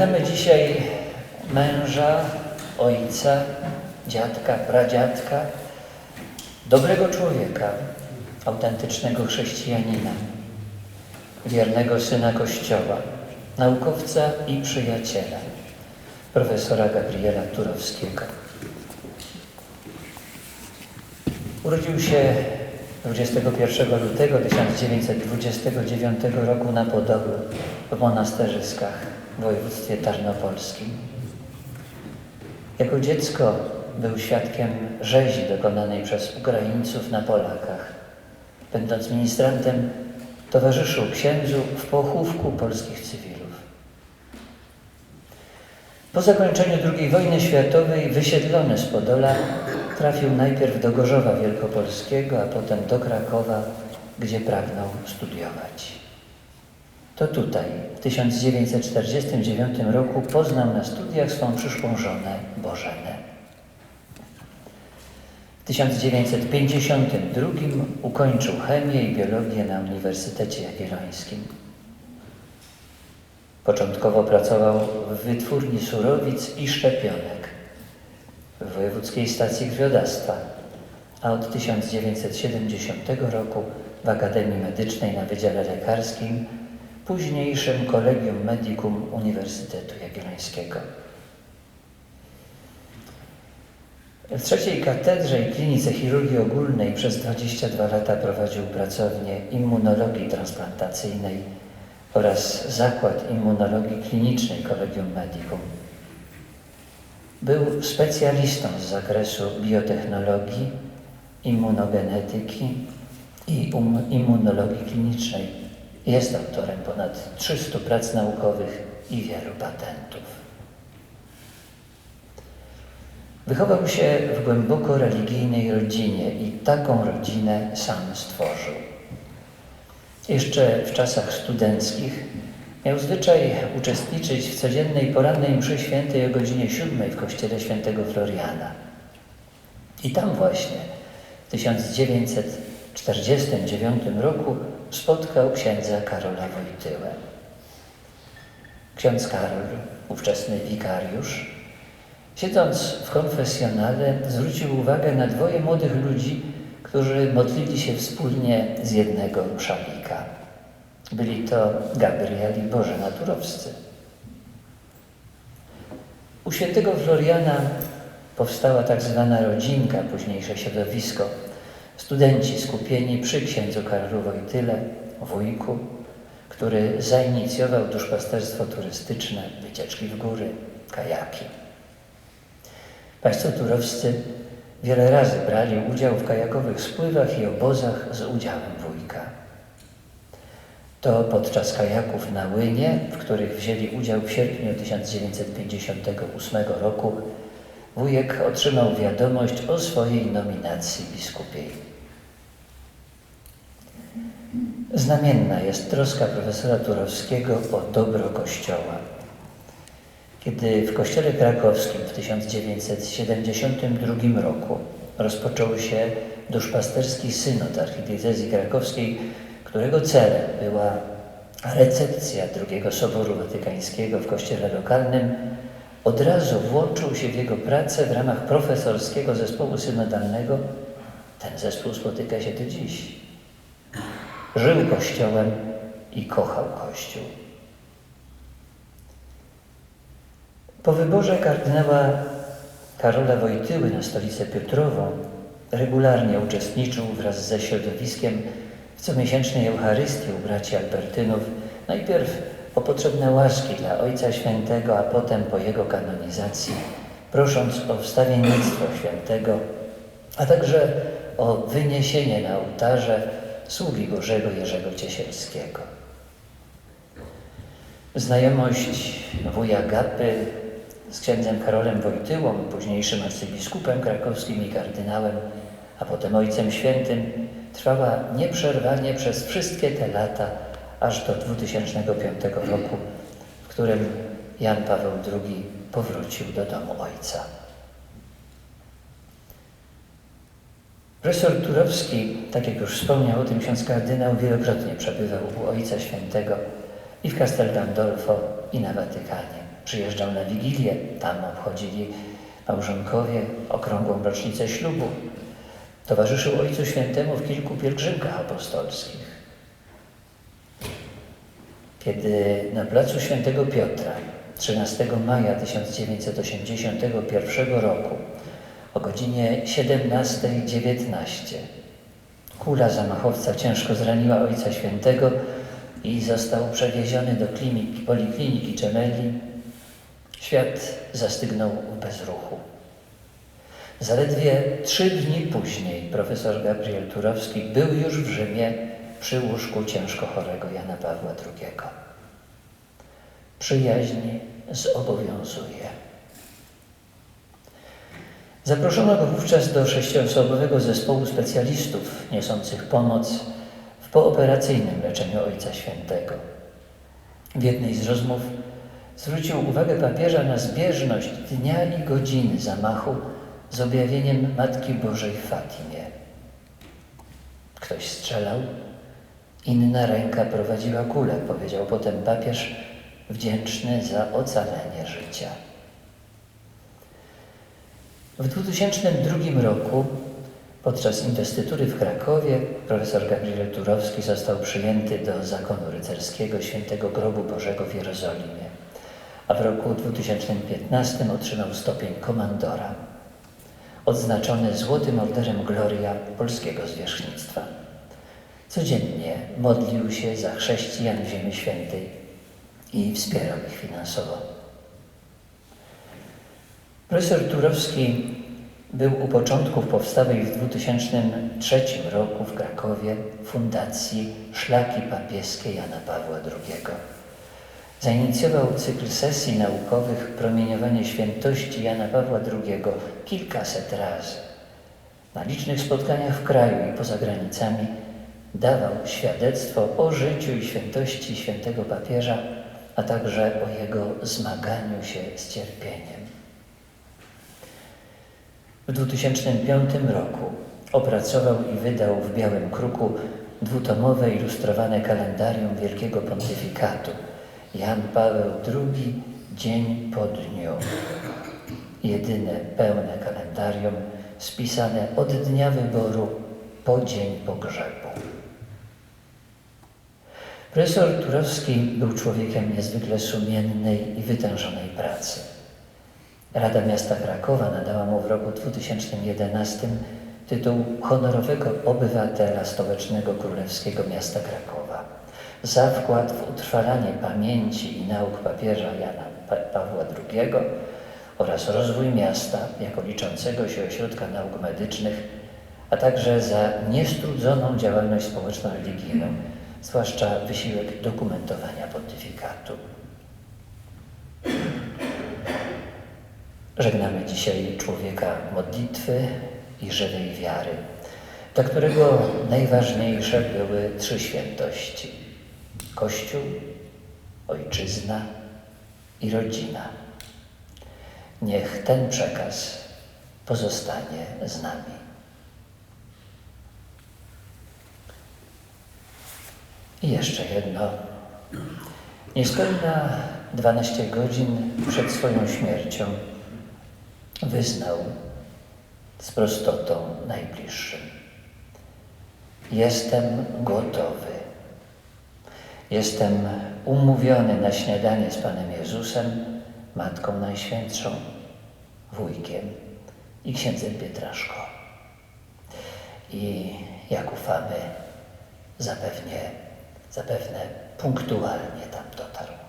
Pragnemy dzisiaj męża, ojca, dziadka, pradziadka, dobrego człowieka, autentycznego chrześcijanina, wiernego syna Kościoła, naukowca i przyjaciela, profesora Gabriela Turowskiego. Urodził się 21 lutego 1929 roku na Podolu w Monasterzyskach w województwie tarnopolskim. Jako dziecko był świadkiem rzezi dokonanej przez Ukraińców na Polakach. Będąc ministrantem, towarzyszył księdzu w pochówku polskich cywilów. Po zakończeniu II wojny światowej wysiedlony z Podola trafił najpierw do Gorzowa Wielkopolskiego, a potem do Krakowa, gdzie pragnął studiować. To tutaj, w 1949 roku, poznał na studiach swą przyszłą żonę Bożenę. W 1952 ukończył chemię i biologię na Uniwersytecie Jagiellońskim. Początkowo pracował w wytwórni surowic i szczepionek w Wojewódzkiej Stacji Krwiodawstwa, a od 1970 roku w Akademii Medycznej na Wydziale Lekarskim, późniejszym Collegium Medicum Uniwersytetu Jagiellońskiego. W trzeciej katedrze i klinice chirurgii ogólnej przez 22 lata prowadził pracownię immunologii transplantacyjnej oraz Zakład Immunologii Klinicznej Collegium Medicum. Był specjalistą z zakresu biotechnologii, immunogenetyki i um, immunologii klinicznej. Jest autorem ponad 300 prac naukowych i wielu patentów. Wychował się w głęboko religijnej rodzinie i taką rodzinę sam stworzył. Jeszcze w czasach studenckich miał zwyczaj uczestniczyć w codziennej porannej mszy świętej o godzinie siódmej w kościele świętego Floriana. I tam właśnie w 1949 roku spotkał księdza Karola Wojtyłę. Ksiądz Karol, ówczesny wikariusz, siedząc w konfesjonale, zwrócił uwagę na dwoje młodych ludzi, którzy modlili się wspólnie z jednego szalika. Byli to Gabriel i Bożena Turowscy. U świętego Floriana powstała tak zwana rodzinka, późniejsze środowisko. Studenci skupieni przy księdzu Karolu Wojtyle, wujku, który zainicjował duszpasterstwo turystyczne, wycieczki w góry, kajaki. Państwo turowscy wiele razy brali udział w kajakowych spływach i obozach z udziałem wujka. To podczas kajaków na Łynie, w których wzięli udział w sierpniu 1958 roku, wujek otrzymał wiadomość o swojej nominacji biskupiej. Znamienna jest troska profesora Turowskiego o dobro Kościoła. Kiedy w Kościele Krakowskim w 1972 roku rozpoczął się duszpasterski synod archidiecezji krakowskiej, którego celem była recepcja drugiego Soboru Watykańskiego w kościele lokalnym, od razu włączył się w jego pracę w ramach profesorskiego zespołu synodalnego. Ten zespół spotyka się do dziś. Żył Kościołem i kochał Kościół. Po wyborze kardynała Karola Wojtyły na stolicę Piotrową regularnie uczestniczył wraz ze środowiskiem w comiesięcznej Eucharystii u braci Albertynów, najpierw o potrzebne łaski dla Ojca Świętego, a potem po jego kanonizacji, prosząc o wstawiennictwo świętego, a także o wyniesienie na ołtarze sługi Bożego Jerzego Ciesielskiego. Znajomość wuja Gapy z księdzem Karolem Wojtyłą, późniejszym arcybiskupem krakowskim i kardynałem, a potem Ojcem Świętym, trwała nieprzerwanie przez wszystkie te lata, aż do 2005 roku, w którym Jan Paweł II powrócił do domu Ojca. Profesor Turowski, tak jak już wspomniał o tym ksiądz kardynał, wielokrotnie przebywał u Ojca Świętego i w Castel Gandolfo, i na Watykanie. Przyjeżdżał na Wigilię, tam obchodzili małżonkowie okrągłą rocznicę ślubu. Towarzyszył Ojcu Świętemu w kilku pielgrzymkach apostolskich. Kiedy na placu Świętego Piotra 13 maja 1981 roku o godzinie 17.19 kula zamachowca ciężko zraniła Ojca Świętego i został przewieziony do kliniki, polikliniki Gemelli, świat zastygnął w bezruchu. Zaledwie trzy dni później profesor Gabriel Turowski był już w Rzymie przy łóżku ciężko chorego Jana Pawła II. Przyjaźń zobowiązuje. Zaproszono go wówczas do sześcioosobowego zespołu specjalistów niosących pomoc w pooperacyjnym leczeniu Ojca Świętego. W jednej z rozmów zwrócił uwagę papieża na zbieżność dnia i godziny zamachu z objawieniem Matki Bożej w Fatimie. Ktoś strzelał, inna ręka prowadziła kulę, powiedział potem papież, wdzięczny za ocalenie życia. W 2002 roku podczas inwestytury w Krakowie profesor Gabriel Turowski został przyjęty do zakonu rycerskiego Świętego Grobu Bożego w Jerozolimie, a w roku 2015 otrzymał stopień komandora, odznaczony Złotym Orderem Gloria Polskiego Zwierzchnictwa. Codziennie modlił się za chrześcijan w Ziemi Świętej i wspierał ich finansowo. Profesor Turowski był u początków powstałej w 2003 roku w Krakowie Fundacji Szlaki Papieskie Jana Pawła II. Zainicjował cykl sesji naukowych Promieniowanie Świętości Jana Pawła II kilkaset razy. Na licznych spotkaniach w kraju i poza granicami dawał świadectwo o życiu i świętości świętego papieża, a także o jego zmaganiu się z cierpieniem. W 2005 roku opracował i wydał w Białym Kruku dwutomowe ilustrowane kalendarium Wielkiego Pontyfikatu Jan Paweł II dzień po dniu. Jedyne pełne kalendarium spisane od dnia wyboru po dzień pogrzebu. Profesor Turowski był człowiekiem niezwykle sumiennej i wytężonej pracy. Rada Miasta Krakowa nadała mu w roku 2011 tytuł honorowego obywatela stołecznego królewskiego miasta Krakowa za wkład w utrwalanie pamięci i nauk papieża Jana pa Pawła II oraz rozwój miasta jako liczącego się ośrodka nauk medycznych, a także za niestrudzoną działalność społeczno-religijną, zwłaszcza wysiłek dokumentowania pontyfikatu. Żegnamy dzisiaj człowieka modlitwy i żywej wiary, dla którego najważniejsze były trzy świętości: Kościół, Ojczyzna i rodzina. Niech ten przekaz pozostanie z nami. I jeszcze jedno. Niespełna 12 godzin przed swoją śmiercią wyznał z prostotą najbliższym. Jestem gotowy. Jestem umówiony na śniadanie z Panem Jezusem, Matką Najświętszą, wujkiem i księdzem Pietraszko. I jak ufamy, zapewnie, zapewne punktualnie tam dotarł.